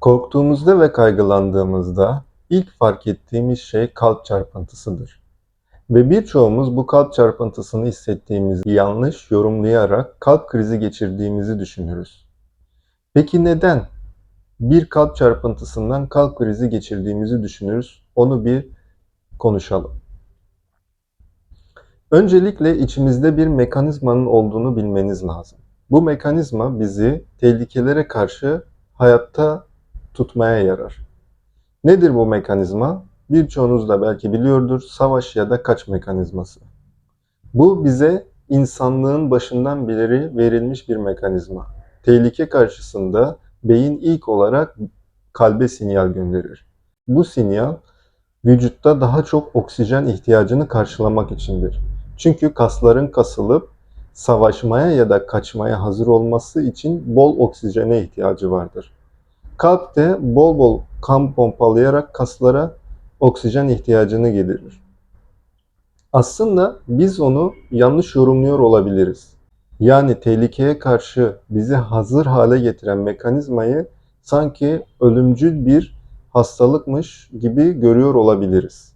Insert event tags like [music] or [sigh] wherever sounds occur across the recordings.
Korktuğumuzda ve kaygılandığımızda ilk fark ettiğimiz şey kalp çarpıntısıdır. Ve birçoğumuz bu kalp çarpıntısını hissettiğimizi yanlış yorumlayarak kalp krizi geçirdiğimizi düşünürüz. Peki neden bir kalp çarpıntısından kalp krizi geçirdiğimizi düşünürüz? Onu bir konuşalım. Öncelikle içimizde bir mekanizmanın olduğunu bilmeniz lazım. Bu mekanizma bizi tehlikelere karşı hayatta tutmaya yarar. Nedir bu mekanizma? Birçoğunuz da belki biliyordur. Savaş ya da kaç mekanizması. Bu bize insanlığın başından beri verilmiş bir mekanizma. Tehlike karşısında beyin ilk olarak kalbe sinyal gönderir. Bu sinyal vücutta daha çok oksijen ihtiyacını karşılamak içindir. Çünkü kasların kasılıp savaşmaya ya da kaçmaya hazır olması için bol oksijene ihtiyacı vardır. Kalp de bol bol kan pompalayarak kaslara oksijen ihtiyacını giderir. Aslında biz onu yanlış yorumluyor olabiliriz. Yani tehlikeye karşı bizi hazır hale getiren mekanizmayı sanki ölümcül bir hastalıkmış gibi görüyor olabiliriz.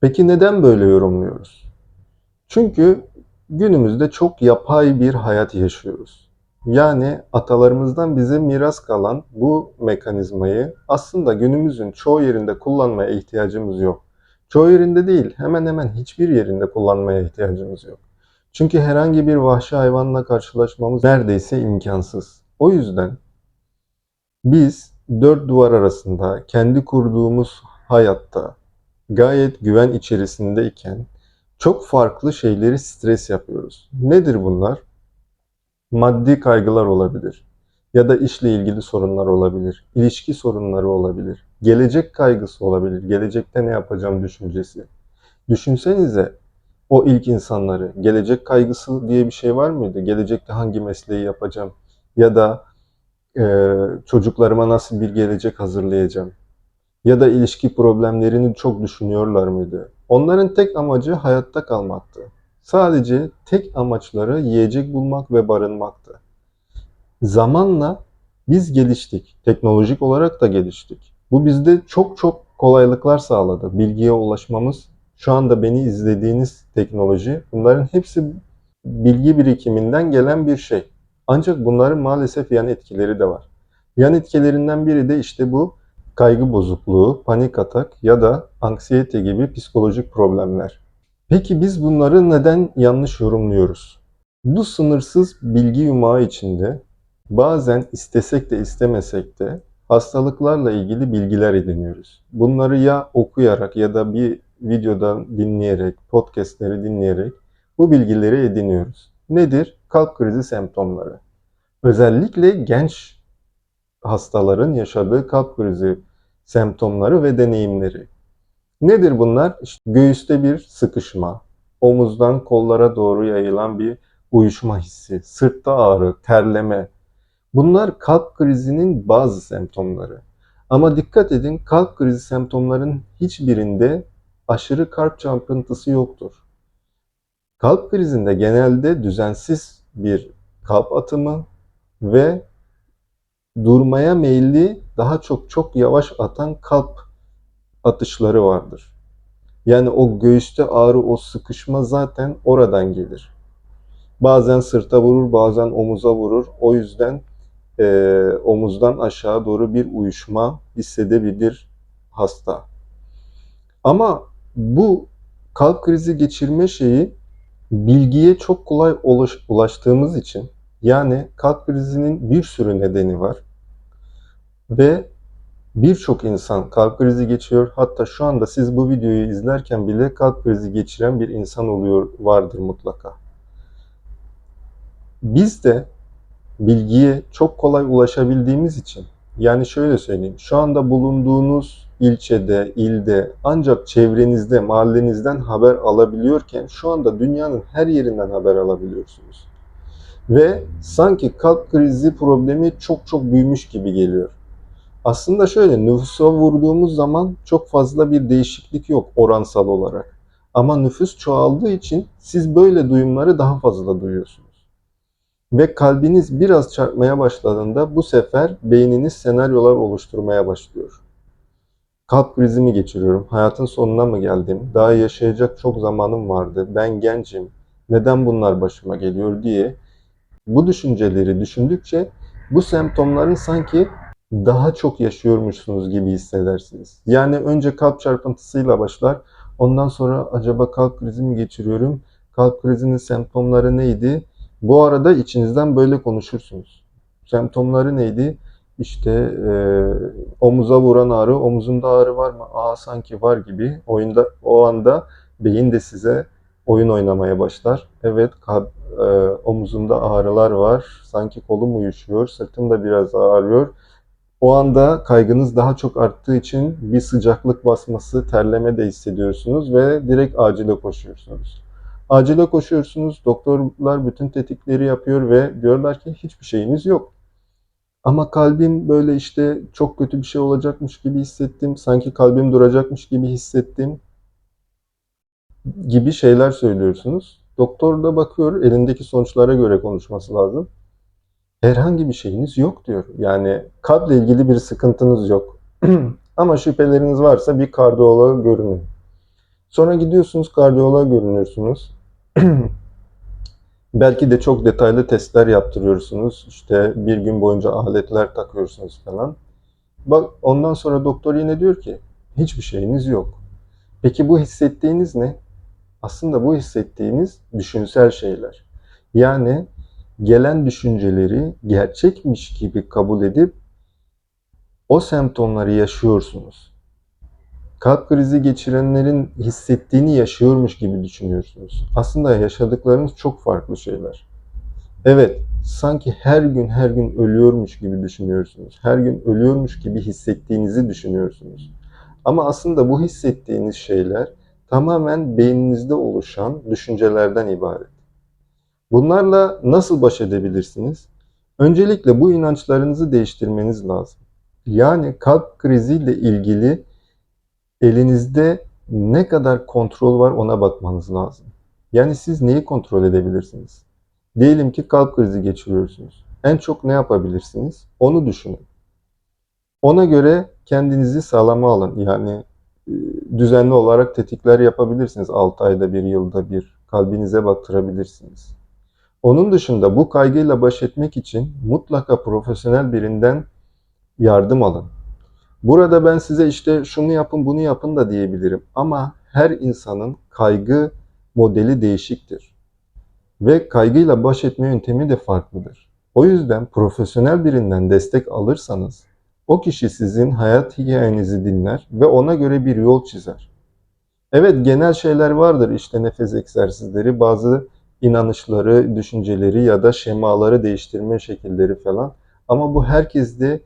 Peki neden böyle yorumluyoruz? Çünkü günümüzde çok yapay bir hayat yaşıyoruz. Yani atalarımızdan bize miras kalan bu mekanizmayı aslında günümüzün çoğu yerinde kullanmaya ihtiyacımız yok. Çoğu yerinde değil, hemen hemen hiçbir yerinde kullanmaya ihtiyacımız yok. Çünkü herhangi bir vahşi hayvanla karşılaşmamız neredeyse imkansız. O yüzden biz dört duvar arasında kendi kurduğumuz hayatta gayet güven içerisindeyken çok farklı şeyleri stres yapıyoruz. Nedir bunlar? Maddi kaygılar olabilir. Ya da işle ilgili sorunlar olabilir. İlişki sorunları olabilir. Gelecek kaygısı olabilir. Gelecekte ne yapacağım düşüncesi. Düşünsenize o ilk insanları. Gelecek kaygısı diye bir şey var mıydı? Gelecekte hangi mesleği yapacağım? Ya da e, çocuklarıma nasıl bir gelecek hazırlayacağım? Ya da ilişki problemlerini çok düşünüyorlar mıydı? Onların tek amacı hayatta kalmaktı. Sadece tek amaçları yiyecek bulmak ve barınmaktı. Zamanla biz geliştik. Teknolojik olarak da geliştik. Bu bizde çok çok kolaylıklar sağladı. Bilgiye ulaşmamız, şu anda beni izlediğiniz teknoloji, bunların hepsi bilgi birikiminden gelen bir şey. Ancak bunların maalesef yan etkileri de var. Yan etkilerinden biri de işte bu kaygı bozukluğu, panik atak ya da anksiyete gibi psikolojik problemler. Peki biz bunları neden yanlış yorumluyoruz? Bu sınırsız bilgi yumağı içinde bazen istesek de istemesek de hastalıklarla ilgili bilgiler ediniyoruz. Bunları ya okuyarak ya da bir videodan dinleyerek, podcastleri dinleyerek bu bilgileri ediniyoruz. Nedir? Kalp krizi semptomları. Özellikle genç hastaların yaşadığı kalp krizi semptomları ve deneyimleri. Nedir bunlar? İşte göğüste bir sıkışma, omuzdan kollara doğru yayılan bir uyuşma hissi, sırtta ağrı, terleme. Bunlar kalp krizinin bazı semptomları. Ama dikkat edin kalp krizi semptomların hiçbirinde aşırı kalp çarpıntısı yoktur. Kalp krizinde genelde düzensiz bir kalp atımı ve durmaya meyilli daha çok çok yavaş atan kalp atışları vardır. Yani o göğüste ağrı, o sıkışma zaten oradan gelir. Bazen sırta vurur, bazen omuza vurur. O yüzden e, omuzdan aşağı doğru bir uyuşma hissedebilir hasta. Ama bu kalp krizi geçirme şeyi bilgiye çok kolay ulaştığımız için yani kalp krizinin bir sürü nedeni var. Ve birçok insan kalp krizi geçiyor. Hatta şu anda siz bu videoyu izlerken bile kalp krizi geçiren bir insan oluyor vardır mutlaka. Biz de bilgiye çok kolay ulaşabildiğimiz için yani şöyle söyleyeyim. Şu anda bulunduğunuz ilçede, ilde ancak çevrenizde, mahallenizden haber alabiliyorken şu anda dünyanın her yerinden haber alabiliyorsunuz. Ve sanki kalp krizi problemi çok çok büyümüş gibi geliyor. Aslında şöyle nüfusa vurduğumuz zaman çok fazla bir değişiklik yok oransal olarak. Ama nüfus çoğaldığı için siz böyle duyumları daha fazla duyuyorsunuz. Ve kalbiniz biraz çarpmaya başladığında bu sefer beyniniz senaryolar oluşturmaya başlıyor. Kalp krizi mi geçiriyorum? Hayatın sonuna mı geldim? Daha yaşayacak çok zamanım vardı. Ben gencim. Neden bunlar başıma geliyor diye bu düşünceleri düşündükçe bu semptomların sanki daha çok yaşıyormuşsunuz gibi hissedersiniz. Yani önce kalp çarpıntısıyla başlar. Ondan sonra acaba kalp krizi mi geçiriyorum? Kalp krizinin semptomları neydi? Bu arada içinizden böyle konuşursunuz. Semptomları neydi? İşte e, omuza vuran ağrı, omuzunda ağrı var mı? Aa sanki var gibi. Oyunda o anda beyin de size oyun oynamaya başlar. Evet, kalp, e, omuzumda ağrılar var. Sanki kolum uyuşuyor, sırtım da biraz ağrıyor. O anda kaygınız daha çok arttığı için bir sıcaklık basması, terleme de hissediyorsunuz ve direkt acile koşuyorsunuz. Acile koşuyorsunuz, doktorlar bütün tetikleri yapıyor ve diyorlar ki hiçbir şeyiniz yok. Ama kalbim böyle işte çok kötü bir şey olacakmış gibi hissettim, sanki kalbim duracakmış gibi hissettim gibi şeyler söylüyorsunuz. Doktor da bakıyor, elindeki sonuçlara göre konuşması lazım. Herhangi bir şeyiniz yok diyor. Yani kalple ilgili bir sıkıntınız yok. [clears throat] Ama şüpheleriniz varsa bir kardiyoloğa görünün. Sonra gidiyorsunuz kardiyoloğa görünüyorsunuz. [clears throat] Belki de çok detaylı testler yaptırıyorsunuz. İşte bir gün boyunca aletler takıyorsunuz falan. Bak ondan sonra doktor yine diyor ki hiçbir şeyiniz yok. Peki bu hissettiğiniz ne? Aslında bu hissettiğiniz düşünsel şeyler. Yani gelen düşünceleri gerçekmiş gibi kabul edip o semptomları yaşıyorsunuz. Kalp krizi geçirenlerin hissettiğini yaşıyormuş gibi düşünüyorsunuz. Aslında yaşadıklarınız çok farklı şeyler. Evet, sanki her gün her gün ölüyormuş gibi düşünüyorsunuz. Her gün ölüyormuş gibi hissettiğinizi düşünüyorsunuz. Ama aslında bu hissettiğiniz şeyler tamamen beyninizde oluşan düşüncelerden ibaret. Bunlarla nasıl baş edebilirsiniz? Öncelikle bu inançlarınızı değiştirmeniz lazım. Yani kalp kriziyle ilgili elinizde ne kadar kontrol var ona bakmanız lazım. Yani siz neyi kontrol edebilirsiniz? Diyelim ki kalp krizi geçiriyorsunuz. En çok ne yapabilirsiniz? Onu düşünün. Ona göre kendinizi sağlama alın. Yani e, düzenli olarak tetikler yapabilirsiniz. 6 ayda bir, yılda bir. Kalbinize baktırabilirsiniz. Onun dışında bu kaygıyla baş etmek için mutlaka profesyonel birinden yardım alın. Burada ben size işte şunu yapın bunu yapın da diyebilirim ama her insanın kaygı modeli değişiktir. Ve kaygıyla baş etme yöntemi de farklıdır. O yüzden profesyonel birinden destek alırsanız o kişi sizin hayat hikayenizi dinler ve ona göre bir yol çizer. Evet genel şeyler vardır işte nefes egzersizleri, bazı inanışları, düşünceleri ya da şemaları değiştirme şekilleri falan. Ama bu herkeste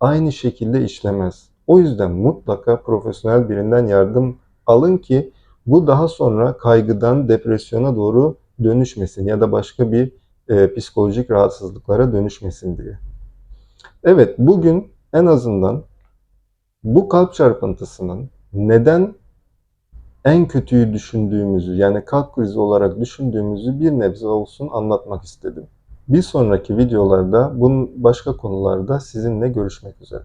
aynı şekilde işlemez. O yüzden mutlaka profesyonel birinden yardım alın ki bu daha sonra kaygıdan depresyona doğru dönüşmesin ya da başka bir e, psikolojik rahatsızlıklara dönüşmesin diye. Evet, bugün en azından bu kalp çarpıntısının neden en kötüyü düşündüğümüzü yani kalp krizi olarak düşündüğümüzü bir nebze olsun anlatmak istedim. Bir sonraki videolarda bunun başka konularda sizinle görüşmek üzere.